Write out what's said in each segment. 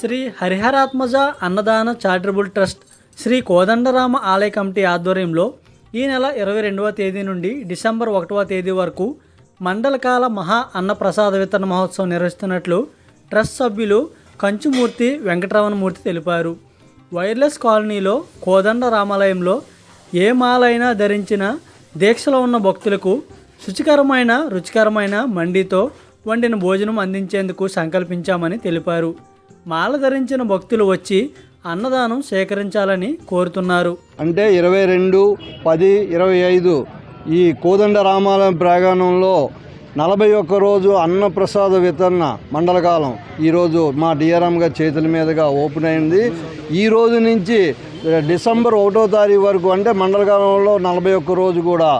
శ్రీ హరిహరాత్మజ అన్నదాన charitable trust Shri Kodandarama ఆలయ committee ఆధ్వర్యంలో ఈ నెల ఇరవై రెండవ తేదీ నుండి డిసెంబర్ ఒకటవ తేదీ వరకు మండలకాల మహా అన్నప్రసాద వితరణ మహోత్సవం నిర్వహిస్తున్నట్లు ట్రస్ట్ సభ్యులు కంచుమూర్తి వెంకటరమణమూర్తి తెలిపారు. వైర్లెస్ కాలనీలో కోదండ రామాలయంలో ఏ మాలైనా ధరించిన దీక్షలో ఉన్న భక్తులకు శుచికరమైన రుచికరమైన మండితో వండిన భోజనం అందించేందుకు సంకల్పించామని తెలిపారు. మాల ధరించిన భక్తులు వచ్చి అన్నదానం సేకరించాలని కోరుతున్నారు. అంటే ఇరవై రెండు పది ఇరవై ఐదు ఈ కోదండ రామాలయం ప్రాంగణంలో నలభై ఒక్క రోజు అన్నప్రసాద వితరణ మండలకాలం ఈరోజు మా డిఆర్ఎం గారి చేతుల మీదుగా ఓపెన్ అయింది. ఈ రోజు నుంచి డిసెంబర్ ఒకటో తారీఖు వరకు అంటే మండలకాలంలో నలభై ఒక్క రోజు కూడా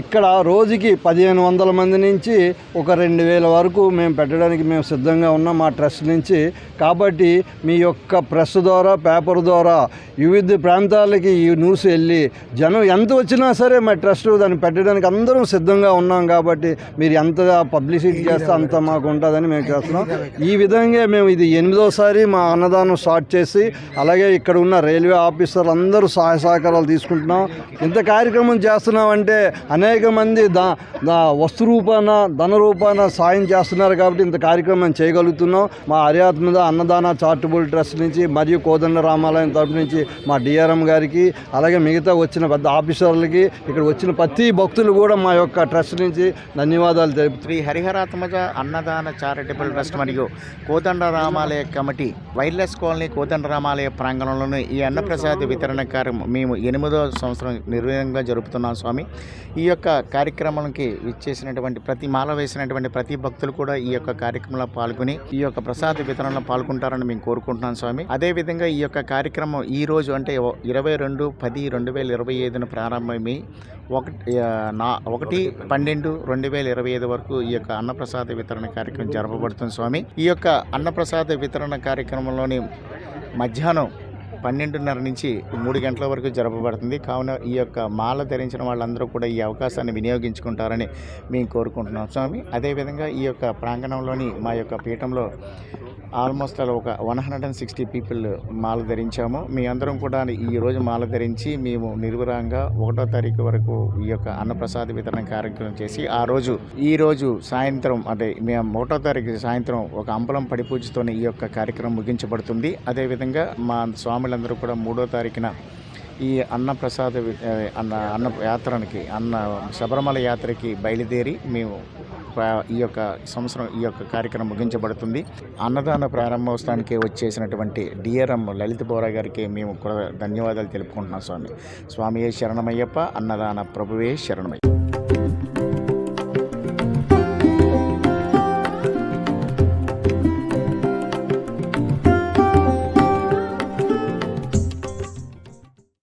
ఇక్కడ రోజుకి పదిహేను వందల మంది నుంచి ఒక రెండు వేల వరకు మేము పెట్టడానికి మేము సిద్ధంగా ఉన్నాం మా ట్రస్ట్ నుంచి. కాబట్టి మీ యొక్క ప్రెస్ ద్వారా పేపర్ ద్వారా వివిధ ప్రాంతాలకి ఈ న్యూస్ వెళ్ళి జనం ఎంత వచ్చినా సరే మా ట్రస్ట్ దాన్ని పెట్టడానికి అందరం సిద్ధంగా ఉన్నాం కాబట్టి మీరు ఎంత పబ్లిసిటీ చేస్తే అంత మాకు ఉంటుందని మేము చేస్తున్నాం. ఈ విధంగా మేము ఇది ఎనిమిదోసారి మా అన్నదానం స్టార్ట్ చేసి అలాగే ఇక్కడ ఉన్న రైల్వే ఆఫీసర్లు అందరూ సహాయ సహకారాలు తీసుకుంటున్నాం. ఇంత కార్యక్రమం చేస్తున్నామంటే అనేక మంది దా వస్తు రూపాన ధన రూపాన సాయం చేస్తున్నారు కాబట్టి ఇంత కార్యక్రమం చేయగలుగుతున్నాం. మా హరియాత్మద అన్నదాన చారిటబుల్ ట్రస్ట్ నుంచి మరియు కోదండ రామాలయం తరపు నుంచి మా డిఆర్ఎం గారికి అలాగే మిగతా వచ్చిన పెద్ద ఆఫీసర్లకి ఇక్కడ వచ్చిన ప్రతి భక్తులు కూడా మా యొక్క ట్రస్ట్ నుంచి ధన్యవాదాలు తెలుపు శ్రీ హరిహరాత్మజ అన్నదాన చారిటబుల్ ట్రస్ట్ మరియు కోదండ రామాలయ కమిటీ వైర్లెస్ కాలనీ కోదండ రామాలయ ప్రాంగణంలోని ఈ అన్నప్రసాద వితరణ కార్యం మేము ఎనిమిదో సంవత్సరం నిర్వహంగా జరుపుతున్నాం స్వామి. ఈ యొక్క కార్యక్రమానికి ఇచ్చేసినటువంటి ప్రతి మాల వేసినటువంటి ప్రతి భక్తులు కూడా ఈ యొక్క కార్యక్రమంలో పాల్గొని ఈ యొక్క ప్రసాద వితరణలో పాల్గొంటారని మేము కోరుకుంటున్నాం స్వామి. అదేవిధంగా ఈ యొక్క కార్యక్రమం ఈ రోజు అంటే ఇరవై రెండు పది రెండు వేల ఇరవై ఐదున ప్రారంభమై ఒకటి నా ఒకటి పన్నెండు రెండు వేల ఇరవై ఐదు వరకు ఈ యొక్క అన్నప్రసాద వితరణ కార్యక్రమం జరపబడుతుంది స్వామి. ఈ యొక్క అన్నప్రసాద వితరణ కార్యక్రమంలోని మధ్యాహ్నం పన్నెండున్నర నుంచి మూడు గంటల వరకు జరపబడుతుంది. కావున ఈ యొక్క మాల ధరించిన వాళ్ళందరూ కూడా ఈ అవకాశాన్ని వినియోగించుకుంటారని మేము కోరుకుంటున్నాం. స్వామి అదేవిధంగా ఈ యొక్క ప్రాంగణంలోని మా యొక్క పీఠంలో ఆల్మోస్ట్ అలా ఒక one hundred and sixty people మాల ధరించాము. మీ అందరం కూడా ఈరోజు మాల ధరించి మేము నిర్వరంగా ఒకటో తారీఖు వరకు ఈ యొక్క అన్నప్రసాద వితరణ కార్యక్రమం చేసి ఆ రోజు ఈ రోజు సాయంత్రం అంటే మేము ఒకటో తారీఖు సాయంత్రం ఒక అంబలం పడిపూజతోనే ఈ యొక్క కార్యక్రమం ముగించబడుతుంది. అదేవిధంగా మా స్వాములందరూ కూడా మూడో తారీఖున ఈ అన్నప్రసాద అన్న అన్న యాత్రకి అన్న శబరిమల యాత్రకి బయలుదేరి మేము ఈ యొక్క సంవత్సరం ఈ యొక్క కార్యక్రమం ముగించబడుతుంది. అన్నదాన ప్రారంభోత్సవానికి వచ్చేసినటువంటి డిఆర్ఎం లలిత బోరా గారికి మేము కూడా ధన్యవాదాలు తెలుపుకుంటున్నాం స్వామి. స్వామియే శరణమయ్యప్ప అన్నదాన ప్రభువే శరణమయ్య.